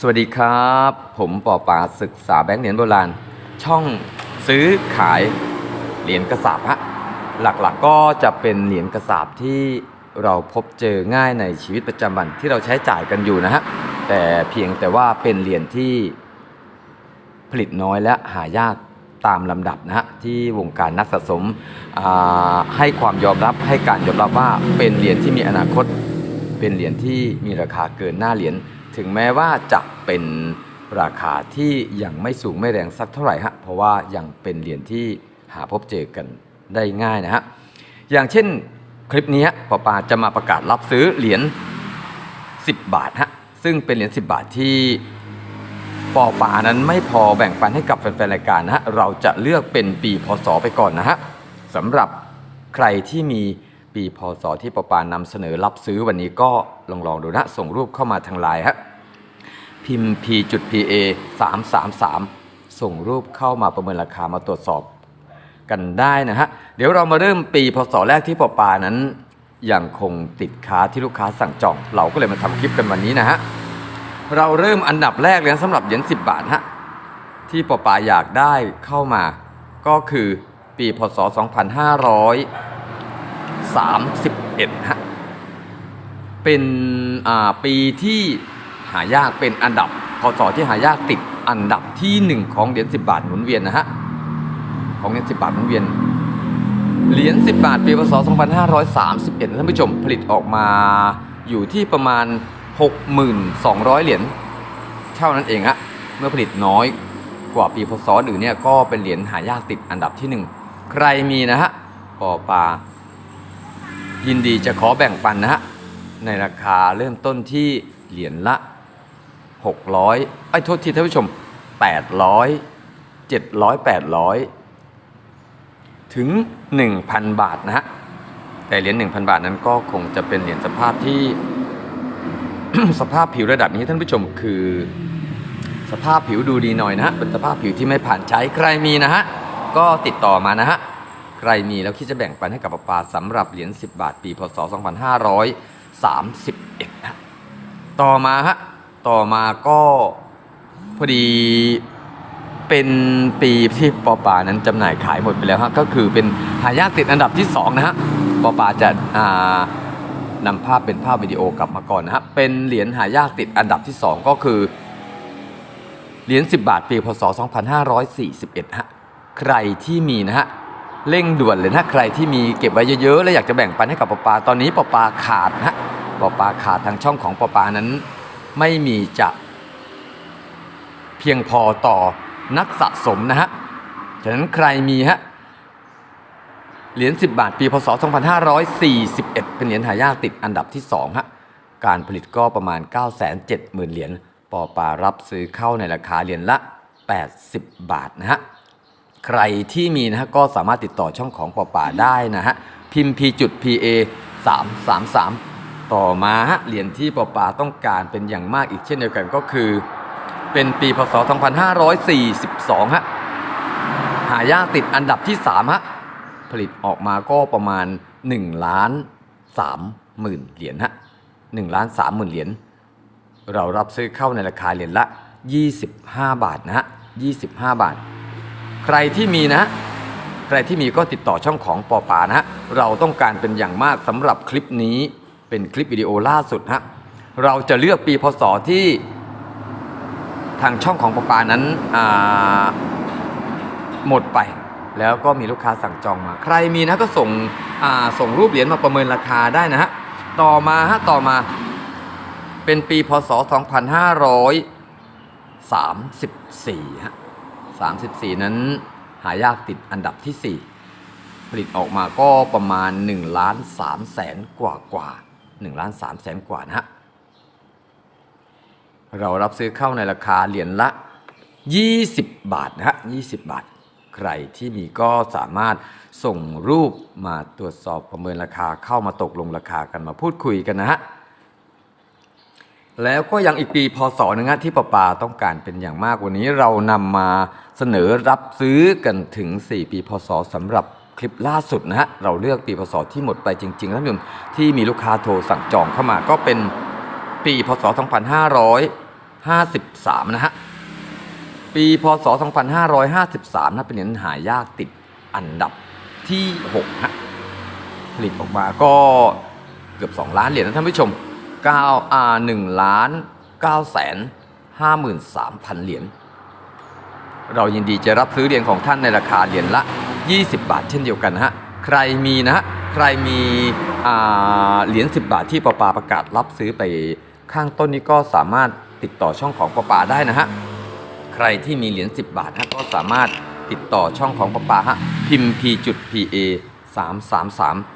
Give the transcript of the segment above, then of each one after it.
สวัสดีครับ ผมปอปาศึกษาแบงค์เหรียญโบราณ ช่องซื้อขายเหรียญกระสาบฮะหลักๆก็จะเป็นเหรียญกระสาบที่เราพบเจอง่ายในชีวิตประจำวันที่เราใช้จ่ายกันอยู่นะฮะแต่เพียงแต่ว่าเป็นเหรียญที่ผลิตน้อยและหายากตามลำดับนะฮะที่วงการนักสะสมให้ความยอมรับให้การยอมรับว่าเป็นเหรียญที่มีอนาคต เป็นเหรียญที่มีราคาเกินหน้าเหรียญ ถึงแม้ว่าจะเป็นราคาที่ยังไม่สูงไม่แรงสักเท่าไหร่ฮะเพราะว่ายังเป็นเหรียญที่หาพบเจอกันได้ง่ายนะฮะอย่างเช่นคลิปนี้ปอปาจะมาประกาศรับซื้อเหรียญ10 บาทฮะซึ่งเป็นเหรียญ10 บาทที่ปอปานั้นไม่พอแบ่งปันให้กับแฟนๆรายการนะฮะเราจะเลือกเป็นปีพศไปก่อนนะฮะสำหรับใครที่มี ปีพศที่ปปานำเสนอรับซื้อวันนี้ก็ลองลองๆดูนะ ส่งรูปเข้ามาทางไลน์ฮะพิมพ์ p.pa 333 ส่งรูปเข้ามาประเมินราคามาตรวจสอบกันได้นะฮะ เดี๋ยวเรามาเริ่มปีพศแรกที่ปปานั้นยังคงติดค้าที่ลูกค้าสั่งจอง เราก็เลยมาทำคลิปกันวันนี้นะฮะ เราเริ่มอันดับแรกเลยนะสำหรับเหรียญ10 บาทฮะที่ปปาอยากได้เข้ามาก็คือปีพศ 31ฮะเป็นปีที่หายากเป็นอันดับพศที่หายากติดอันดับที่หนึ่งของเหรียญ10 บาทหมุนเวียนนะฮะของเหรียญ10 บาทหมุนเวียนเหรียญ10 บาทปีพศ 2531ท่านผู้ชมผลิตออกมาอยู่ที่ประมาณ 6,200 เหรียญเท่านั้นเองฮะเมื่อผลิตน้อยกว่าปีพศอื่นเนี่ยก็เป็นเหรียญหายากติดอันดับที่หนึ่งใครมีนะฮะปอปา ยินดีจะขอแบ่งปันนะฮะ ในราคาเริ่มต้นที่เหรียญละ 600ไอ้โทษทีท่านผู้ชม 800 700 800 ถึง 1,000 บาทนะฮะ แต่เหรียญ1,000 บาทนั้นก็คงจะเป็นเหรียญสภาพที่ สภาพผิวระดับนี้ท่านผู้ชมคือ สภาพผิวดูดีหน่อยนะฮะ เป็นสภาพผิวที่ไม่ผ่านใช้ใครมีนะฮะ ก็ติดต่อมานะฮะ ใครมีแล้วคิดจะแบ่งปันให้กับปาปาสำหรับเหรียญ10 บาทปีพศ 2531ฮะต่อมาฮะต่อมาก็พอดีเป็นปีที่ปอปานั้นจำหน่ายขายหมดไปแล้วฮะก็คือเป็นหายากติดอันดับที่ 2 นะฮะปอปาจะอ่านำภาพเป็นภาพวิดีโอกลับมาก่อนนะฮะเป็นเหรียญหายากติดอันดับที่ 2 ก็คือเหรียญ10 บาทปีพศ 2541ฮะใครที่มีนะฮะ เร่งด่วนเลยนะใครที่มีเก็บไว้เยอะๆ และอยากจะแบ่งปันให้กับปปาตอนนี้ปปาขาดนะฮะปปาขาดทางช่องของปปานั้น ไม่มีจะเพียงพอต่อนักสะสมนะฮะฉะนั้นใครมีฮะเหรียญ10 บาท ปีพศ 2541 เป็นเหรียญหายากติดอันดับที่2ฮะการผลิตก็ประมาณ 970,000 เหรียญปอปารับซื้อเข้าในราคาเหรียญละ 80 บาทนะฮะ ใครที่มีนะฮะก็สามารถติดต่อช่องของปอป่าได้นะฮะพิมพ์ p จุด pa 3 3 3 ต่อมาฮะเหรียญที่ปอป่าต้องการเป็นอย่างมากอีกเช่นเดียวกันก็คือ เป็นปีพศ 2542 ฮะ หายากติดอันดับที่ 3 ฮะ ผลิตออกมาก็ประมาณ 1 ล้าน3หมื่นเหรียญฮะ1ล้าน3หมื่นเหรียญเรารับซื้อเข้าในราคาเหรียญละ 25 บาทนะฮะ25 บาท ใครที่มีนะ ใครที่มีก็ติดต่อช่องของปอปานะฮะเราต้องการเป็นอย่างมากสำหรับคลิปนี้เป็นคลิปวิดีโอล่าสุดฮะเราจะเลือกปีพศที่ทางช่องของปอปานั้นหมดไป แล้วก็มีลูกค้าสั่งจองมา ใครมีนะก็ส่งส่งรูปเหรียญมาประเมินราคาได้นะฮะต่อมาฮะต่อมาเป็นปีพศ 2534ฮะ 34 นั้นหายากติดอันดับที่ 4 ผลิตออกมาก็ประมาณ1ล้าน3แสนกว่ากว่า1ล้าน3แสนกว่านะฮะ เรารับซื้อเข้าในราคาเหรียญละ 20 บาทนะฮะ 20 บาท ใครที่มีก็สามารถส่งรูปมาตรวจสอบประเมินราคาเข้ามาตกลงราคากันมาพูดคุยกันนะฮะ แล้วก็ยังอีกปีพศหนึงที่ปะปาต้องการเป็นอย่างมากวันนี้เรานำมาเสนอรับซื้อกันถึง 4 ปีพศสำหรับคลิปล่าสุดนะฮะเราเลือกปีพศที่หมดไปจริงๆแล้วท่านผู้ชมที่มีลูกค้าโทรสั่งจองเข้ามาก็เป็นปีพศ 2553 นะฮะปีพศ 2553นะเป็นเหรียญหายากติดอันดับที่6ฮะผลิตออกมาก็เกือบ 2 ล้านเหรียญนะท่านผู้ชม 9อ่า1ล้าน9แสน53,000 เหรียญ เรายินดีจะรับซื้อเหรียญของท่านในราคาเหรียญละ 20 บาทเช่นเดียวกันนะฮะ ใครมีนะฮะ ใครมีเหรียญ10 บาทที่ปปาประกาศรับซื้อไปข้างต้นนี้ก็สามารถติดต่อช่องของปปาได้นะฮะ ใครที่มีเหรียญ10 บาทฮะก็สามารถติดต่อช่องของปปาฮะ พิมพ์ p จุด pa 333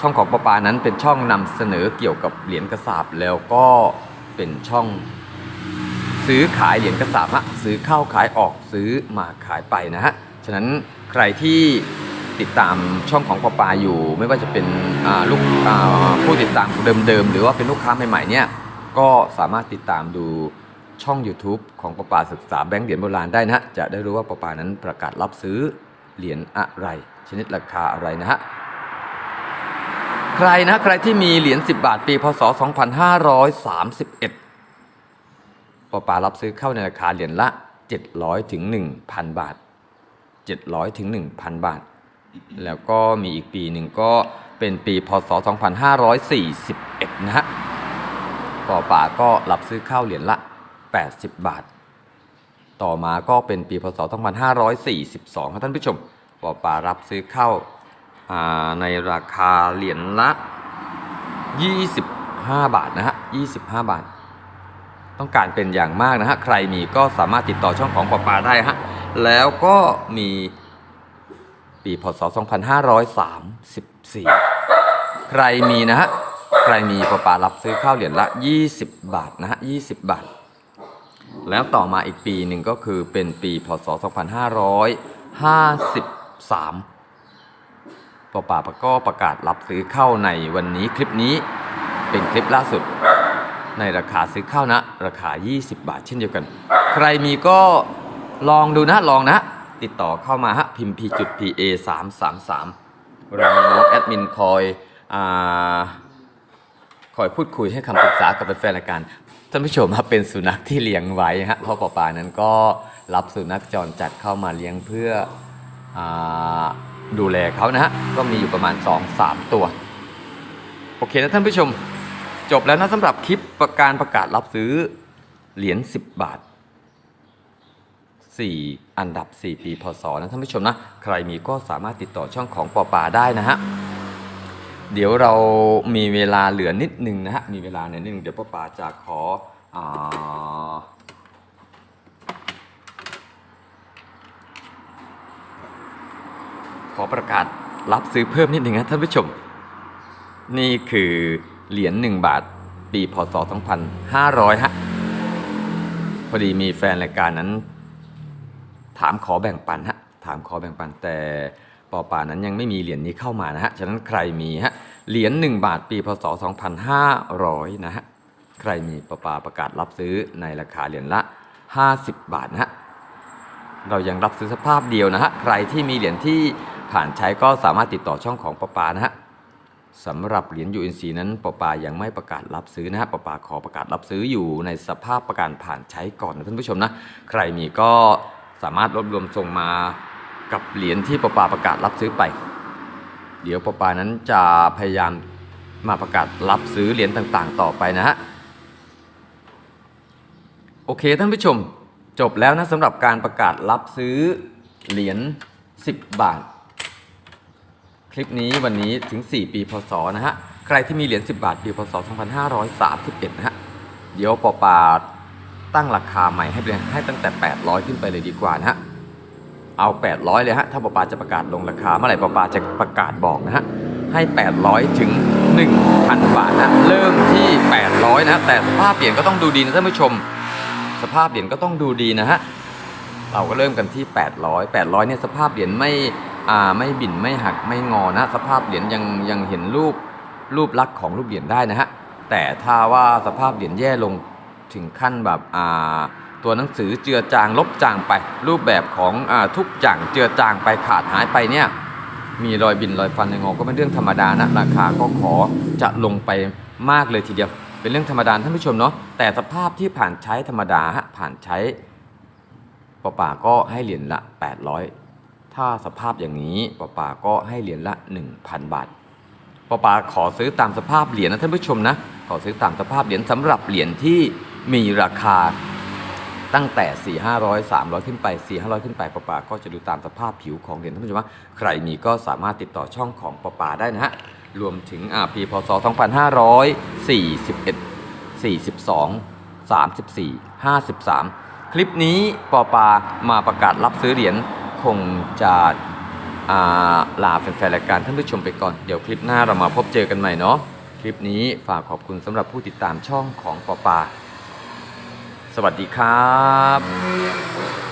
ช่องของปปานั้นเป็นช่องนำเสนอเกี่ยวกับเหรียญกระสาบแล้วก็เป็นช่องซื้อขายเหรียญกระสาบฮะซื้อเข้าขายออกซื้อมาขายไปนะฮะฉะนั้นใครที่ติดตามช่องของปอปาอยู่ ไม่ว่าจะเป็นลูกผู้ติดตามเดิมๆ หรือว่าเป็นลูกค้าใหม่ๆเนี่ยก็สามารถติดตามดูช่อง YouTube ของปอปาศึกษาแบงก์เหรียญโบราณได้นะฮะจะได้รู้ว่าปอปานั้นประกาศรับซื้อเหรียญอะไร ชนิดราคาอะไรนะฮะ ใครนะใครที่มีเหรียญ10 บาทปีพศ 2531ปอปารับซื้อเข้าในราคาเหรียญละ 700ถึง1,000 บาท 700ถึง1,000 บาท แล้วก็มีอีกปีหนึ่งก็เป็นปีพศ 2541 นะฮะปอปาก็รับซื้อเข้าเหรียญละ 80 บาท ต่อมาก็เป็นปีพศ 2542 ครับท่านผู้ชมปอปารับซื้อเข้าอ่า ในราคาเหรียญละ 25 บาทนะฮะ 25 บาท ต้องการเป็นอย่างมากนะฮะ ใครมีก็สามารถติดต่อช่องของปอปาได้ฮะ แล้วก็มีปีพศ 2534 ใครมีนะฮะ ใครมีปอปารับซื้อข้าวเหรียญละ 20 บาทนะฮะ 20 บาท แล้วต่อมาอีกปีหนึ่งก็คือเป็นปีพศ 2553 ปอปาก็ประกาศรับซื้อเข้าในวันนี้คลิปนี้เป็นคลิปล่าสุด ในราคาซื้อข้าวนะ ราคา 20 บาทเช่นเดียวกัน ใครมีก็ลองดูนะลองนะ ติดต่อเข้ามาฮะพิมพ์ p จุด pa 3 3 3เรามีน้องแอดมินคอยอาคอยพูดคุยให้คำปรึกษากับแฟนรายการท่านผู้ชมครับเป็นสุนัขที่เลี้ยงไว้ฮะพ่อปอปานั้นก็รับสุนัขจรจัดเข้ามาเลี้ยงเพื่ออา ดูแลเขานะฮะก็มีอยู่ประมาณ 2-3 ตัว โอเคนะท่านผู้ชม จบแล้วนะสำหรับคลิปประการประกาศรับซื้อเหรียญ10 บาท 4 อันดับ 4 ปีพศนะท่านผู้ชมนะ ใครมีก็สามารถติดต่อช่องของปอปาได้นะฮะเดี๋ยวเรามีเวลาเหลือนิดนึงนะฮะมีเวลาเนี่ยนิดนึงเดี๋ยวปอปาจะขออา ขอประกาศรับซื้อเพิ่มนิดหนึ่งนะท่านผู้ชม นี่คือเหรียญ1บาท ปีพศ 2500 ฮะ พอดีมีแฟนรายการนั้น ถามขอแบ่งปันฮะ ถามขอแบ่งปันแต่ปอป่านั้นยังไม่มีเหรียญนี้เข้ามานะฮะ ฉะนั้นใครมีฮะ เหรียญ1บาท ปีพศ 2500 นะฮะ ใครมีปอป่าประกาศรับซื้อในราคาเหรียญละ 50 บาทนะฮะ เรายังรับซื้อสภาพเดียวนะฮะ ใครที่มีเหรียญที่ ผ่านใช้ก็สามารถติดต่อช่องของปปานะฮะสำหรับเหรียญ UNC นั้นปปายังไม่ประกาศรับซื้อนะฮะปปาขอประกาศรับซื้ออยู่ในสภาพประการผ่านใช้ก่อนนะท่านผู้ชมนะใครมีก็สามารถรวบรวมส่งมากับเหรียญที่ปปาประกาศรับซื้อไป เดี๋ยวปปานั้นจะพยายามมาประกาศรับซื้อเหรียญต่างๆ ต่อไปนะฮะโอเคท่านผู้ชมจบแล้วนะสำหรับการประกาศรับซื้อเหรียญ10 บาท ลิปนี้วันนี้ถึง 4 ปีพศนะฮะ ใครที่มีเหรียญ10 บาทปีพศ 2531 นะฮะ เดี๋ยวปอปาตั้งราคาใหม่ให้เลยให้ตั้งแต่ 800 ขึ้นไปเลยดีกว่านะฮะ เอา 800 เลยฮะ ถ้าปอปาจะประกาศลงราคาเมื่อไหร่ปอปาจะประกาศบอกนะฮะ ให้ 800 ถึง 1,000 บาทนะ เริ่มที่ 800 นะ แต่สภาพเหรียญก็ต้องดูดีนะท่านผู้ชม สภาพเหรียญก็ต้องดูดีนะฮะ เราก็เริ่มกันที่ 800 800 เนี่ยสภาพเหรียญไม่ ไม่บิ่นไม่หักไม่งอนะ สภาพเหรียญยังยังเห็นรูปรูปลักษณ์ของรูปเหรียญได้นะฮะแต่ถ้าว่าสภาพเหรียญแย่ลงถึงขั้นแบบอ่าตัวหนังสือเจือจางลบจางไป รูปแบบของอ่าทุกอย่างเจือจางไปขาดหายไปเนี่ยมีรอยบินรอยฟันในงอก็เป็นเรื่องธรรมดานะราคาก็ขอจะลงไปมากเลยทีเดียว เป็นเรื่องธรรมดาท่านผู้ชมเนาะแต่สภาพที่ผ่านใช้ธรรมดาผ่านใช้ปป่าก็ให้เหรียญละ 800 ถ้าสภาพอย่างนี้ปอป่าก็ให้เหรียญละ 1,000 บาทปอป่าขอซื้อตามสภาพเหรียญนะท่านผู้ชมนะขอซื้อตามสภาพเหรียญสำหรับเหรียญที่มีราคาตั้งแต่ 4 500 300 ขึ้นไป 4 500 ขึ้นไปปะปาก็จะดูตามสภาพผิวของเหรียญท่านผู้ชมว่าใครมีก็สามารถติดต่อช่องของปะปาได้นะฮะรวมถึงอ่าปีพศ 2541 42 34 53 คลิปนี้ปอปามาประกาศรับซื้อเหรียญ คงจะลาแฟนๆรายการท่านผู้ชมไปก่อน เดี๋ยวคลิปหน้าเรามาพบเจอกันใหม่เนาะคลิปนี้ฝากขอบคุณสำหรับผู้ติดตามช่องของปอปา สวัสดีครับ